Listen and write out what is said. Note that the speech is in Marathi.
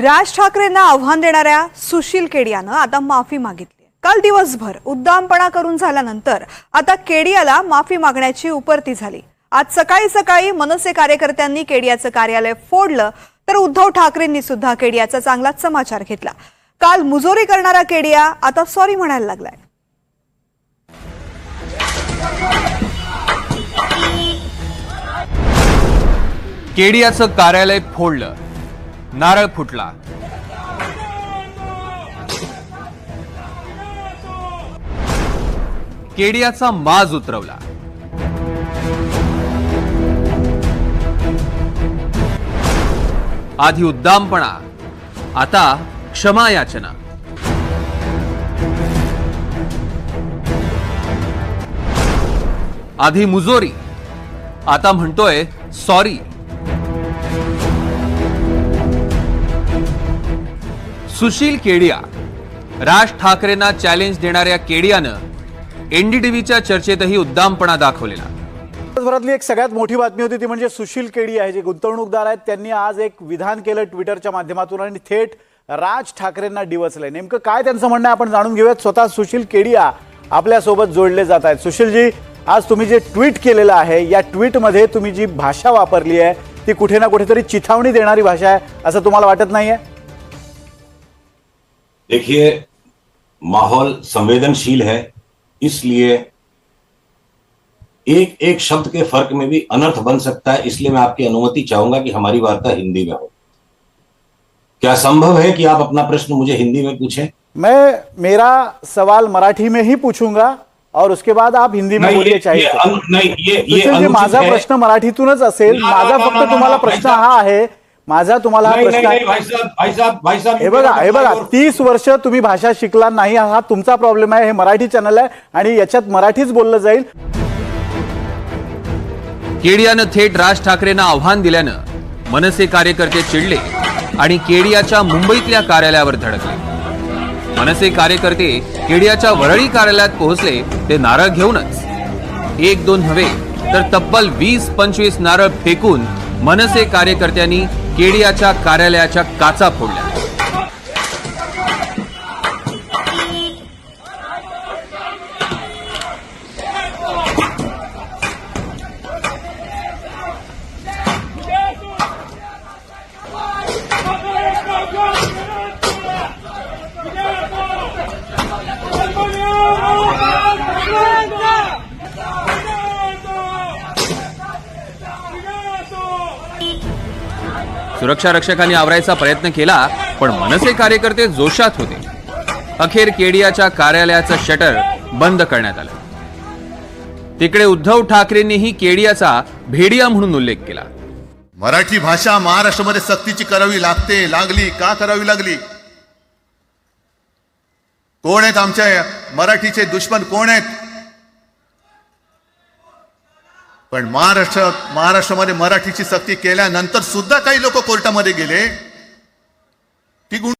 राज ठाकरेंना आव्हान देणाऱ्या सुशील केडियानं आता माफी मागितली काल दिवसभर उद्दामपणा करून झाल्यानंतर आता केडियाला माफी मागण्याची उपरती झाली. आज सकाळी सकाळी मनसे कार्यकर्त्यांनी केडियाचं कार्यालय फोडलं तर उद्धव ठाकरेंनी सुद्धा केडियाचा चांगलाच समाचार घेतला. काल मुजोरी करणारा केडिया आता सॉरी म्हणायला लागलाय. केडियाचं कार्यालय फोडलं. नारळ फुटला. केडियाचा माज उतरवला. आधी उद्दामपणा आता क्षमा याचना आधी मुजोरी आता म्हणतोय सॉरी. सुशील केडिया राज ठाकरेंना चॅलेंज देणाऱ्या केडियानं एनडीटीव्हीच्या चर्चेतही उद्दामपणा दाखवलेला. दिवसभरातली एक सगळ्यात मोठी बातमी होती ती म्हणजे सुशील केडी आहे जे गुंतवणूकदार आहेत त्यांनी आज एक विधान केलं ट्विटरच्या माध्यमातून आणि थेट राज ठाकरेंना डिवचलंय. नेमकं काय त्यांचं म्हणणं आहे आपण जाणून घेऊयात. स्वतः सुशील केडिया आपल्यासोबत जोडले जात आहेत. सुशीलजी आज तुम्ही जे ट्विट केलेलं आहे या ट्विटमध्ये तुम्ही जी भाषा वापरली आहे ती कुठे ना कुठेतरी चिथावणी देणारी भाषा आहे असं तुम्हाला वाटत नाही आहे देखिए माहौल संवेदनशील है इसलिए एक एक शब्द के फ़र्क में भी अनर्थ बन सकता है इसलिए मैं आपकी अनुमति चाहूँगा कि हमारी वार्ता हिंदी में हो। क्या संभव है कि आप अपना प्रश्न मुझे हिंदी में पूछें? मैं मेरा सवाल मराठी में ही पूछूँगा और उसके बाद आप हिंदी में बोलिए चाहिए तो. नहीं ये ये सुशीलजी, माझा प्रश्न मराठीतूनच असेल माझा फक्त तुम्हाला प्रश्न हा आहे माझा तुम्हाला हा नहीं प्रश्न नहीं आहे. नहीं भाई साहब भाई साहब भाई साहब हे बघा हे बघा तीस वर्ष तुम्ही भाषा शिकला नाही हा तुमचा प्रॉब्लेम आहे हे मराठी चॅनल आहे आणि याच्यात मराठीच बोललं जाईल. केडियानं थेट राज ठाकरेंना आव्हान दिल्यानं मनसे कार्यकर्ते चिडले आणि केडियाच्या मुंबईतल्या कार्यालयावर धडकले. मनसे कार्यकर्ते केडियाच्या वरळी कार्यालयात पोहोचले ते नारळ घेऊनच. एक दोन नव्हे तर तब्बल वीस पंचवीस नारळ फेकून मनसे कार्यकर्त्यांनी केडियाच्या कार्यालयाच्या काचा फोडल्या. सुरक्षा रक्षकांनी आवरायचा प्रयत्न केला पण मनसे कार्यकर्ते जोशात होते. अखेर केडियाच्या कार्यालयाचं शटर बंद करण्यात आलं. तिकडे उद्धव ठाकरेंनीही केडियाचा भेडिया म्हणून उल्लेख केला. मराठी भाषा महाराष्ट्रामध्ये सक्तीची करावी लागते लागली का करावी लागली? कोण आहेत आमच्या मराठीचे दुश्मन? कोण आहेत? पण महाराष्ट्र महाराष्ट्रामध्ये मराठीची सक्ती केल्यानंतर सुद्धा काही लोक कोर्टामध्ये गेले. ती गुण